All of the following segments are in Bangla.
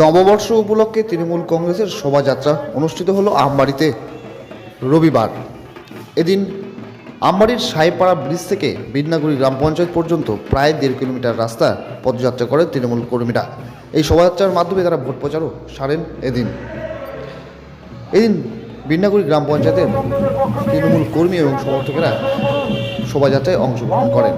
নববর্ষ উপলক্ষে তৃণমূল কংগ্রেসের শোভাযাত্রা অনুষ্ঠিত হলো আমবাড়িতে রবিবার। এদিন আমবাড়ির সাহেপাড়া ব্রিজ থেকে বিন্নাগুড়ি গ্রাম পঞ্চায়েত পর্যন্ত প্রায় দেড় কিলোমিটার রাস্তা পদযাত্রা করেন তৃণমূল কর্মীরা। এই শোভাযাত্রার মাধ্যমে তারা ভোট প্রচারও সারেন এদিন। এদিন বিন্নাগুড়ি গ্রাম পঞ্চায়েতের তৃণমূল কর্মী এবং সমর্থকেরা শোভাযাত্রায় অংশগ্রহণ করেন।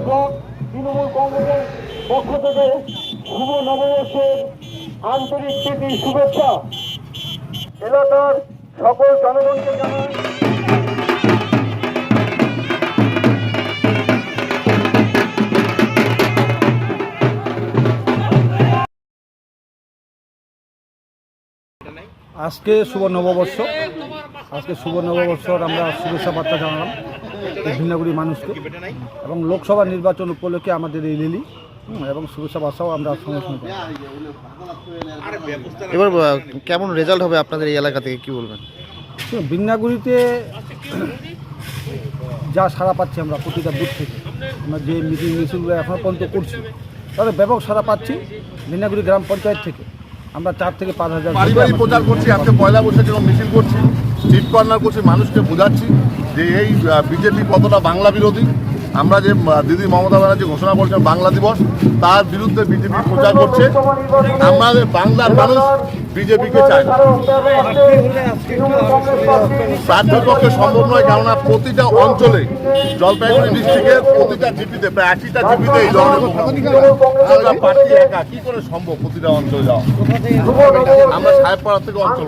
আন্তরিক প্রীতি শুভেচ্ছা। এলাকার সকল জনগণকে জানাই। আজকে শুভ নববর্ষ। আজকে শুভ নববর্ষর আমরা শুভেচ্ছা বার্তা জানালাম ভিন্নাগুড়ি মানুষকে। এবং লোকসভা নির্বাচন উপলক্ষে আমাদের এই রেলি। এবং শুভেচ্ছা বাসাও আমরা সঙ্গে সঙ্গে এবার কেমন রেজাল্ট হবে আপনাদের এই এলাকা থেকে কি বলবেন? হুম, ভিন্নাগুড়িতে যা সাড়া পাচ্ছি আমরা প্রতিটা বুথ থেকে। আমরা যে মিটিং মিছিলগুলো এখনও পর্যন্ত করছি। তাহলে ব্যাপক সারা পাচ্ছি ভিন্নাগুড়ি গ্রাম পঞ্চায়েত থেকে। আমরা চার থেকে পাঁচ হাজার বাড়ি বাড়ি প্রচার করছি আজকে পয়লা বৈশাখে যখন মিছিল করছি চিট কর্নার করছি মানুষকে বোঝাচ্ছি যে এই বিজেপি কতটা বাংলা বিরোধী। আমরা যে দিদি মমতা ব্যানার্জি ঘোষণা করছেন বাংলা দিবস, তার বিরুদ্ধে বিজেপি প্রচার করছে। আমাদের বাংলার মানুষ বিজেপিকে চায় না। প্রার্থীর পক্ষে সম্ভব নয়, কেননা প্রতিটা অঞ্চলে, জলপাইগুড়ি ডিস্ট্রিক্টের প্রতিটা জিপিতে প্রায় আশিটা জিপিতে এই ধরনের পার্টি একা, কি করে সম্ভব প্রতিটা অঞ্চলে যাওয়া? আমরা সাহেবপাড়া থেকে অঞ্চল